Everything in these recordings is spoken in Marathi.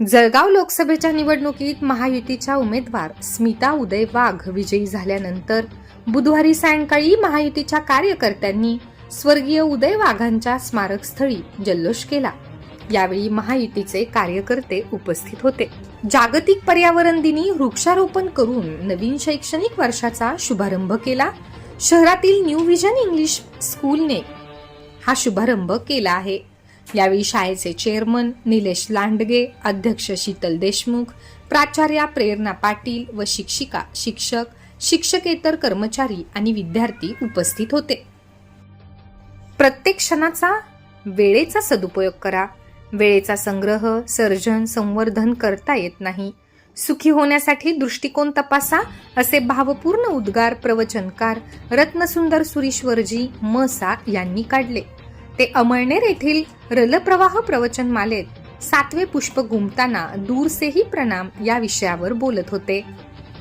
जळगाव लोकसभेच्या निवडणुकीत महायुतीच्या उमेदवार स्मिता उदय वाघ विजयी झाल्यानंतर बुधवारी सायंकाळी महायुतीच्या कार्यकर्त्यांनी स्वर्गीय उदय वाघांच्या स्मारकस्थळी जल्लोष केला. यावेळी महायुतीचे कार्यकर्ते उपस्थित होते. जागतिक पर्यावरण दिनी वृक्षारोपण करून नवीन शैक्षणिक वर्षाचा शुभारंभ केला. शहरातील न्यू विजन इंग्लिश स्कूलने हा शुभारंभ केला आहे. यावेळी शाळेचे चेअरमन निलेश लांडगे अध्यक्ष शीतल देशमुख प्राचार्या प्रेरणा पाटील व शिक्षिका शिक्षक शिक्षकेतर कर्मचारी आणि विद्यार्थी उपस्थित होते. प्रत्येक क्षणाचा वेळेचा सदुपयोग करा. वेळेचा संग्रह सर्जन संवर्धन करता येत नाही. सुखी होण्यासाठी दृष्टिकोन तपासा असे भावपूर्ण उद्गार प्रवचनकार रत्नसुंदर सुरीश्वरजी मसा यांनी काढले. ते अमळनेर येथील रलप्रवाह प्रवचन मालेत सातवे पुष्प घुमताना दूरसेही प्रणाम या विषयावर बोलत होते.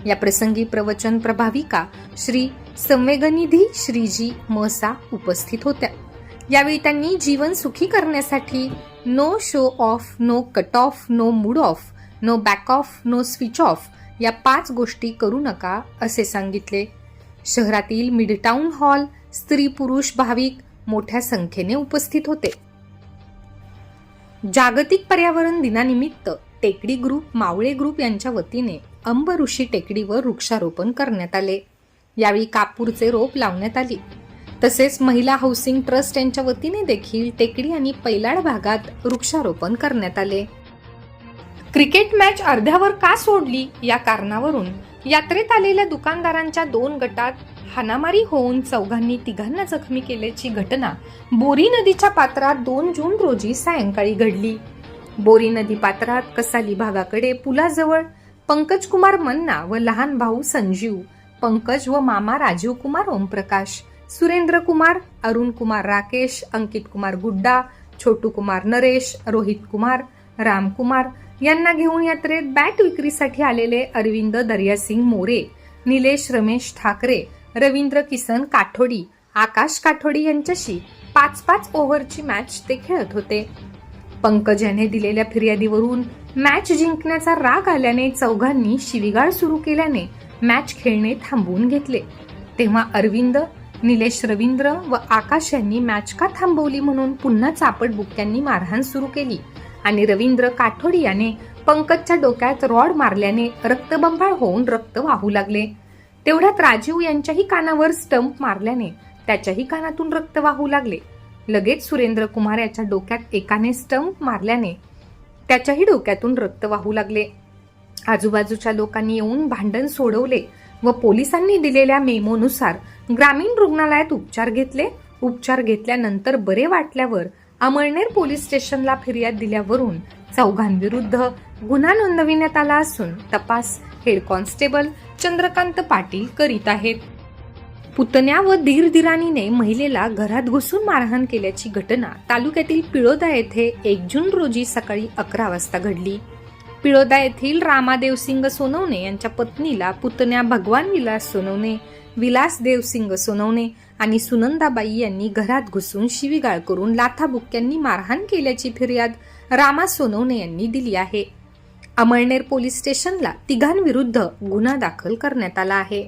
या प्रसंगी प्रवचन प्रभाविका श्री संवेगनिधी श्रीजी मसा उपस्थित होत्या. यावेळी त्यांनी जीवन सुखी करण्यासाठी no show off no cut off no mood off no back off no switch off या पाच गोष्टी करू नका असे सांगितले. शहरातील मिडटाऊन हॉल स्त्री पुरुष भाविक मोठ्या संख्येने उपस्थित होते. जागतिक पर्यावरण दिनानिमित्त टेकडी ग्रुप मावळे ग्रुप यांच्या वतीने अंब ऋषी टेकडीवर वृक्षारोपण करण्यात आले. यावेळी कापूरचे रोप लावण्यात आली. तसेच महिला हाऊसिंग ट्रस्ट यांच्या वतीने देखील टेकडी आणि पैलाड भागात वृक्षारोपण करण्यात आले. क्रिकेट मॅच अर्ध्यावर का सोडली? या कारणावरून यात्रेत आलेल्या दुकानदारांच्या दोन गटात हानामारी होऊन चौघांनी तिघांना जखमी केल्याची घटना बोरी नदीच्या पात्रात दोन जून रोजी सायंकाळी घडली. बोरी नदी पात्रात कसाली भागाकडे पुलाजवळ पंकज कुमार मन्ना व लहान भाऊ संजीव पंकज व मामा राजीव कुमार ओमप्रकाश सुरेंद्र कुमार अरुण कुमार राकेश अंकित कुमार गुड्डा छोटू कुमार नरेश रोहित कुमार रामकुमार यांना घेऊन यात्रेत बॅट विक्रीसाठी आलेले अरविंद दर्यासिंग मोरे निलेश रमेश ठाकरे रवींद्र किसन काठोडी आकाश काठोडी यांच्याशी पाच पाच ओव्हरची मॅच ते खेळत होते. पंकज याने दिलेल्या फिर्यादीवरून मॅच जिंकण्याचा राग आल्याने चौघांनी शिवीगाळ सुरू केल्याने मॅच खेळणे थांबवून घेतले. तेव्हा अरविंद निलेश रवींद्र व आकाश यांनी मॅच का थांबवली म्हणून पुन्हा चापट बुक्क्यांनी मारहाण सुरू केली आणि रवींद्र काठोडी याने पंकजच्या डोक्यात रॉड मारल्याने रक्तबंबाळ होऊन रक्त वाहू लागले. तेवढ्यात राजीव यांच्याही कानावर स्टंप मारल्याने त्याच्याही कानातून रक्त वाहू लागले. लगेच सुरेंद्र कुमार याच्या डोक्यात एकाने स्टंप मारल्याने त्याच्याही डोक्यातून रक्त वाहू लागले. आजूबाजूच्या लोकांनी येऊन भांडण सोडवले व पोलिसांनी दिलेल्या मेमोनुसार ग्रामीण रुग्णालयात उपचार घेतले. उपचार घेतल्यानंतर बरे वाटल्यावर अमळनेर पोलीस स्टेशनला फिर्याद दिल्यावरून चौघांविरुद्ध गुन्हा नोंदविण्यात आला असून तपास हेड कॉन्स्टेबल चंद्रकांत पाटील करीत आहेत. पुतण्या व धीरधीराणीने महिलेला घरात घुसून मारहाण केल्याची घटना तालुक्यातील पिळोदा येथे एक जून रोजी सकाळी अकरा वाजता घडली. पिळोदा येथील रामादेवसिंग सोनवणे यांच्या पत्नीला पुतण्या भगवान विलास सोनवणे विलास देवसिंग सोनवणे आणि सुनंदाबाई यांनी घरात घुसून शिवीगाळ करून लाथाबुक्क्यांनी मारहाण केल्याची फिर्याद रामा सोनवणे यांनी दिली आहे. अमळनेर पोलीस स्टेशनला तिघांविरुद्ध गुन्हा दाखल करण्यात आला आहे.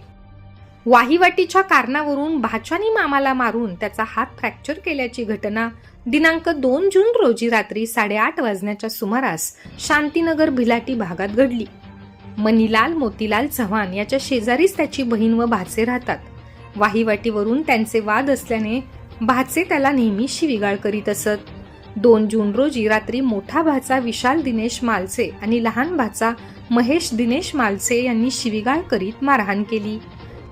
वाहिवाटीच्या कारणावरून भाच्यानी मामाला मारून त्याचा हात फ्रॅक्चर केल्याची घटना दिनांक दोन जून रोजी रात्री साडेआठ वाजण्याच्या सुमारास शांतीनगर भिलाटी भागात घडली. मनीलाल मोतीलाल चव्हाण याच्या शेजारीच त्याची बहीण व भाचे राहतात. वाहिवाटीवरून त्यांचे वाद असल्याने भाचे त्याला नेहमी शिवीगाळ करीत असत. दोन जून रोजी रात्री मोठा भाचा विशाल दिनेश मालसे आणि लहान भाचा महेश दिनेश मालसे यांनी शिवीगाळ करीत मारहाण केली.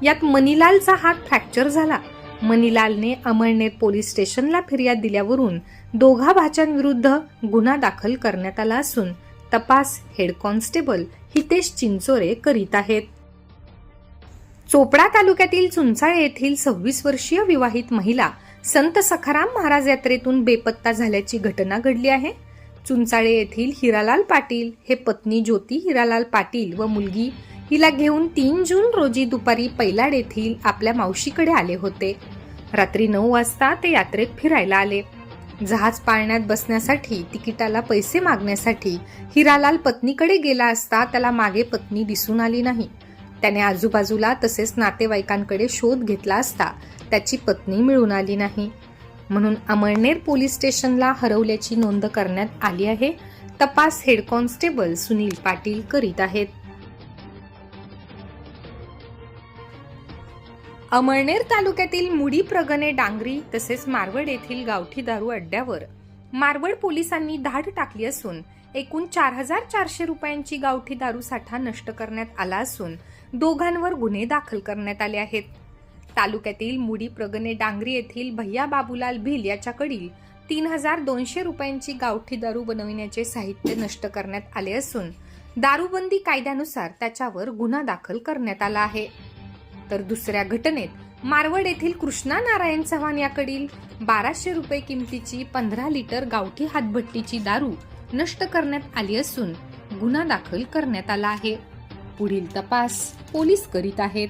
यात मनीलालचा हात फ्रॅक्चर झाला. मनीलालने अमळनेर पोलीस स्टेशनला फिर्याद दिल्यावरून दोघा भाच्यांविरुद्ध गुन्हा दाखल करण्यात आला असून तपास हेड कॉन्स्टेबल हितेश चिंचोरे करीत आहेत. चोपडा तालुक्यातील चुंचाळे येथील सव्वीस वर्षीय विवाहित महिला संत सखाराम महाराज यात्रेतून बेपत्ता झाल्याची घटना घडली आहे. चुंचाळे येथील हिरालाल पाटील हे पत्नी ज्योती हिरालाल पाटील व मुलगी हिला घेऊन तीन जून रोजी दुपारी पैलाड येथील आपल्या मावशीकडे आले होते. रात्री नऊ वाजता ते यात्रेत फिरायला आले. जहाज पाळण्यात बसण्यासाठी तिकिटाला पैसे मागण्यासाठी हिरालाल पत्नीकडे गेला असता त्याला मागे पत्नी दिसून आली नाही. त्याने आजूबाजूला तसेच नातेवाईकांकडे शोध घेतला असता त्याची पत्नी मिळून आली नाही. म्हणून अमळनेर पोलीस स्टेशनला हरवल्याची नोंद करण्यात आली आहे तपास हेड कॉन्स्टेबल सुनील पाटील करीत आहेत. अमळनेर तालुक्यातील मुडी प्रगणे डांगरी तसेच मारवड येथील गावठी दारू अड्ड्यावर मारवड पोलिसांनी धाड टाकली असून एकूण चार हजार चारशे रुपयांची गावठी दारू साठा नष्ट करण्यात आला असून दोघांवर गुन्हे दाखल करण्यात आले आहेत. तालुक्यातील मुडी प्रगणे डांगरी येथील भैया बाबूलाल भिल याच्याकडील तीन हजार दोनशे रुपयांची गावठी दारू बनविण्याचे साहित्य नष्ट करण्यात आले असून दारूबंदी कायद्यानुसार त्याच्यावर गुन्हा दाखल करण्यात आला आहे. तर दुसऱ्या घटनेत मारवड येथील कृष्णा नारायण चव्हाण याकडील बाराशे रुपये किमतीची पंधरा लिटर गावठी हातभट्टीची दारू नष्ट करण्यात आली असून गुन्हा दाखल करण्यात आला आहे. पुढील तपास पोलीस करीत आहेत.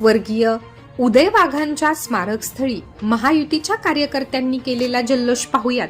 वर्गीय उदय वाघांच्या स्मारकस्थळी महायुतीच्या कार्यकर्त्यांनी केलेला जल्लोष पाहूयात.